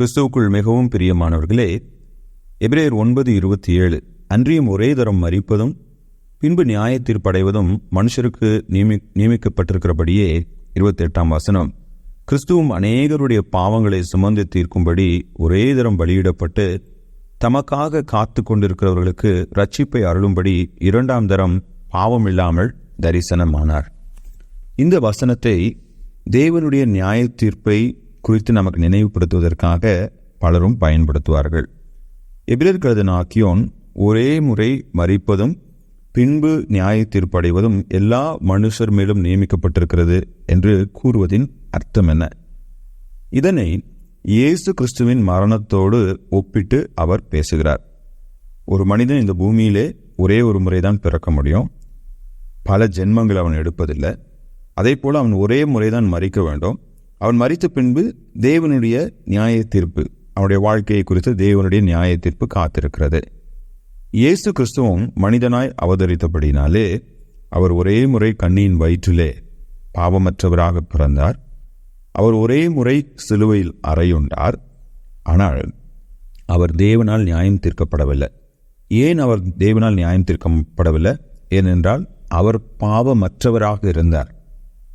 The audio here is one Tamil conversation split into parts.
கிறிஸ்துவுக்குள் மிகவும் பிரியமானவர்களே எபிரேயர் ஒன்பது இருபத்தி ஏழு. அன்றியும் ஒரே தரம் மறிப்பதும் பின்பு நியாயத்தீர்ப்படைவதும் மனுஷருக்கு நியமி நியமிக்கப்பட்டிருக்கிறபடியே இருபத்தி எட்டாம் வசனம். கிறிஸ்துவும் அநேகருடைய பாவங்களை சுமந்து தீர்க்கும்படி ஒரே தரம் வெளியிடப்பட்டு தமக்காக காத்து கொண்டிருக்கிறவர்களுக்கு ரட்சிப்பை அருளும்படி இரண்டாம் தரம் பாவம் இல்லாமல் தரிசனமானார். இந்த வசனத்தை தேவனுடைய நியாய தீர்ப்பை குறித்து நமக்கு நினைவுபடுத்துவதற்காக பலரும் பயன்படுத்துவார்கள். எபிரர் கழுதன் ஆக்கியோன் ஒரே முறை மறிப்பதும் பின்பு நியாய தீர்ப்படைவதும் எல்லா மனுஷர் மேலும் நியமிக்கப்பட்டிருக்கிறது என்று கூறுவதின் அர்த்தம் என்ன? இதனை இயேசு கிறிஸ்துவின் மரணத்தோடு ஒப்பிட்டு அவர் பேசுகிறார். ஒரு மனிதன் இந்த பூமியிலே ஒரே ஒரு முறைதான் பிறக்க முடியும். பல ஜென்மங்கள் அவன் எடுப்பதில்லை. அதே போல் அவன் ஒரே முறைதான் மறிக்க வேண்டும். அவன் மறித்த பின்பு தேவனுடைய நியாய தீர்ப்பு அவனுடைய வாழ்க்கையை குறித்து தேவனுடைய நியாய தீர்ப்பு காத்திருக்கிறது. இயேசு கிறிஸ்துவும் மனிதனாய் அவதரித்தபடினாலே அவர் ஒரே முறை கண்ணியின் வயிற்றிலே பாவமற்றவராக பிறந்தார். அவர் ஒரே முறை சிலுவையில் அறையுண்டார். ஆனால் அவர் தேவனால் நியாயம் தீர்க்கப்படவில்லை. ஏன் அவர் தேவனால் நியாயம் தீர்க்கப்படவில்லை? ஏனென்றால் அவர் பாவமற்றவராக இருந்தார்.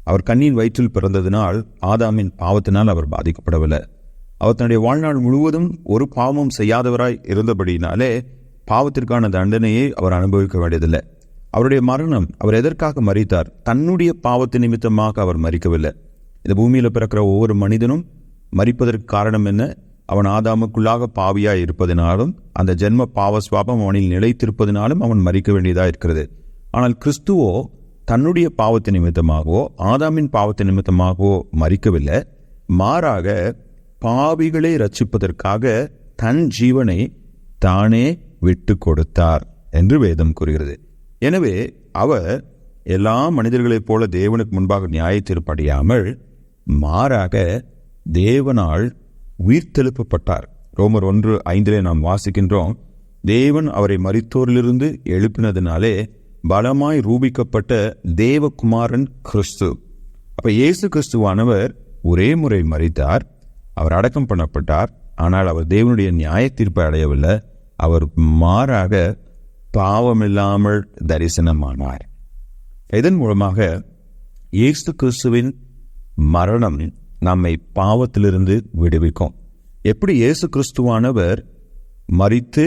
அவர் கண்ணின் வயிற்றில் பிறந்ததினால் ஆதாமின் பாவத்தினால் அவர் பாதிக்கப்படவில்லை. அவர் தன்னுடைய வாழ்நாள் முழுவதும் ஒரு பாவமும் செய்யாதவராய் இருந்தபடினாலே பாவத்திற்கான தண்டனையை அவர் அனுபவிக்க வேண்டியதில்லை. அவருடைய மரணம் அவர் எதற்காக மறித்தார் தன்னுடைய பாவத்து நிமித்தமாக அவர் மறிக்கவில்லை இந்த பூமியில் பிறக்கிற ஒவ்வொரு மனிதனும் மறிப்பதற்கு காரணம் என்ன? அவன் ஆதாமுக்குள்ளாக பாவியாய் இருப்பதினாலும் அந்த ஜென்ம பாவ சுவாபம் அவனில் நிலைத்திருப்பதினாலும் அவன் மறிக்க வேண்டியதாக இருக்கிறது. ஆனால் கிறிஸ்துவோ தன்னுடைய பாவத்து நிமித்தமாகவோ ஆதாமின் பாவத்து நிமித்தமாகவோ மறிக்கவில்லை மாறாக பாவிகளை ரட்சிப்பதற்காக தன் ஜீவனை தானே விட்டு கொடுத்தார் என்று வேதம் கூறுகிறது. எனவே அவர் எல்லா மனிதர்களைப் போல தேவனுக்கு முன்பாக நியாயத்தீர்ப்படையாமல் மாறாக தேவனால் உயிர்த்தெழுப்பப்பட்டார். ரோமர் ஒன்று ஐந்திலே நாம் வாசிக்கின்றோம் தேவன் அவரை மறித்தோரிலிருந்து எழுப்பினதினாலே பலமாய் ரூபிக்கப்பட்ட தேவகுமாரன் கிறிஸ்து. அப்ப இயேசு கிறிஸ்துவானவர் ஒரே முறை மறித்தார் அவர் அடக்கம் பண்ணப்பட்டார் ஆனால் அவர் தேவனுடைய நியாய தீர்ப்பை அடையவில்லை அவர் மாறாக பாவமில்லாமல் தரிசனமானார். இதன் மூலமாக இயேசு கிறிஸ்துவின் மரணம் நம்மை பாவத்திலிருந்து விடுவிக்கும். எப்படி இயேசு கிறிஸ்துவானவர் மறித்து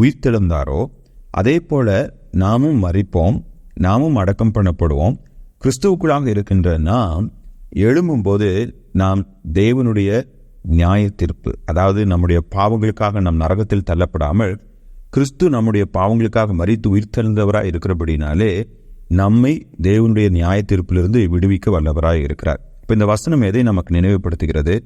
உயிர்த்தெழுந்தாரோ அதே போல நாமும் மறிப்போம் நாமும் அடக்கம் பண்ணப்படுவோம். கிறிஸ்துவுக்குள்ளாக இருக்கின்ற நாம் எழும்பும்போது நாம் தேவனுடைய நியாய தீர்ப்பு அதாவது நம்முடைய பாவங்களுக்காக நம் நரகத்தில் தள்ளப்படாமல் கிறிஸ்து நம்முடைய பாவங்களுக்காக மறித்து உயிர்த்தெழுந்தவராக இருக்கிறபடினாலே நம்மை தேவனுடைய நியாய தீர்ப்பிலிருந்து விடுவிக்க வல்லவராக இருக்கிறார். இப்போ இந்த வசனம் எதை நமக்கு நினைவுபடுத்துகிறது?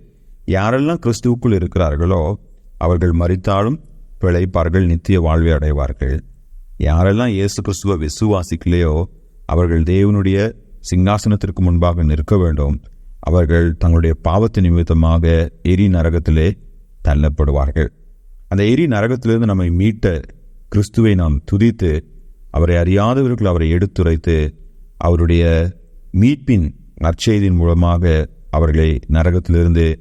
யாரெல்லாம் கிறிஸ்துவுக்குள் இருக்கிறார்களோ அவர்கள் மறித்தாலும் பிழைப்பார்கள் நித்திய வாழ்வை அடைவார்கள். யாரெல்லாம் இயேசு கிறிஸ்துவ விசுவாசிக்கலையோ அவர்கள் தேவனுடைய சிங்காசனத்திற்கு முன்பாக நிற்க வேண்டும். அவர்கள் தங்களுடைய பாவத்து நிமித்தமாக எரி நரகத்திலே தள்ளப்படுவார்கள். அந்த எரி நரகத்திலிருந்து நம்மை மீட்ட கிறிஸ்துவை நாம் துதித்து அவரை அறியாதவர்கள் அவரை எடுத்துரைத்து அவருடைய மீட்பின் நற்செய்தியின் மூலமாக அவர்களை நரகத்திலிருந்து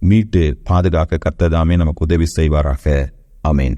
மீட்டு பாதுகாக்க கர்த்ததாமே நமக்கு உதவி செய்வாராக. அமேன்